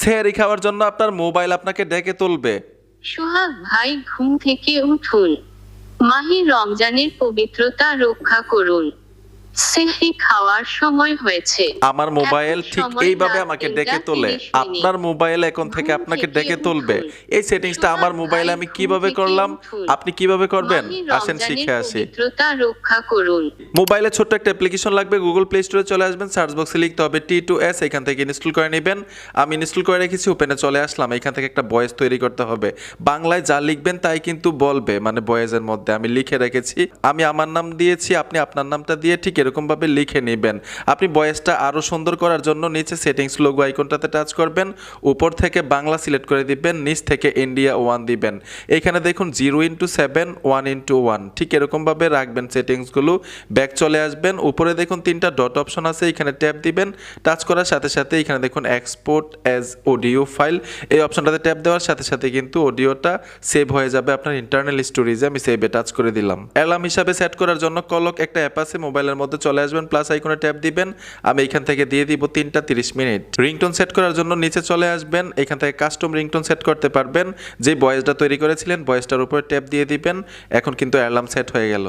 সেহারি খাওয়ার জন্য আপনার মোবাইল আপনাকে ডেকে তুলবে। সোহাগ ভাই ঘুম থেকে উঠুন। মাহি রমজানের পবিত্রতা রক্ষা করুন। খাওয়ার সময় হয়েছে। আমার মোবাইল ঠিক এইভাবে আমাকে ডেকে তোলে। আপনার মোবাইল এখন থেকে আপনাকে ডেকে তুলবে। এই সেটিংসটা আমার মোবাইলে আমি কীভাবে করলাম? আপনি কীভাবে করবেন? আসেন শিখে আসি। রক্ষা করুন। মোবাইলে ছোট্ট একটা অ্যাপ্লিকেশন লাগবে। গুগল প্লে স্টোরে চলে আসবেন। সার্চ বক্সে লিখতে হবে টি টু এস এখান থেকে ইনস্টল করে নেবেন। আমি ইনস্টল করে রেখেছি ওপেনে চলে আসলাম। এখান থেকে একটা ভয়েস তৈরি করতে হবে। বাংলায় যা লিখবেন তাই কিন্তু বলবে মানে ভয়েসের মধ্যে। আমি লিখে রেখেছি। আমি আমার নাম দিয়েছি আপনি আপনার নামটা দিয়ে ঠিক এরকমভাবে লিখে নেবেন। আপনি ভয়েসটা আরও সুন্দর করার জন্য নিচে সেটিংস লোগো আইকনটাতে টাচ করবেন, উপর থেকে বাংলা সিলেক্ট করে দিবেন, নিচ থেকে ইন্ডিয়া ওয়ান দিবেন। এখানে দেখুন zero into seven one into one ঠিক এরকমভাবে রাখবেন সেটিংসগুলো ব্যাক চলে আসবেন, উপরে দেখুন তিনটা ডট অপশন আছে, এখানে ট্যাপ দিবেন টাচ করার সাথে সাথে এখানে দেখুন এক্সপোর্ট অ্যাজ অডিও ফাইল এই অপশনটাতে ট্যাপ দেওয়ার সাথে সাথে কিন্তু অডিওটা সেভ হয়ে যাবে আপনার ইন্টারনাল স্টোরেজে আমি সেভে টাচ করে দিলাম। অ্যালার্ম হিসাবে সেট করার জন্য কলক একটা অ্যাপ আছে মোবাইলের মধ্যে চলে আসবেন প্লাস আইকনে ট্যাপ দিবেন, আমি এখান থেকে দিয়ে দিব তিনটা তিরিশ মিনিট। রিংটোন সেট করার জন্য নিচে চলে আসবেন, এখান থেকে কাস্টম রিংটোন সেট করতে পারবেন। যে ভয়েসটা তৈরি করেছিলেন বয়েসটার উপরে ট্যাপ দিয়ে দিবেন, এখন কিন্তু অ্যালার্ম সেট হয়ে গেল।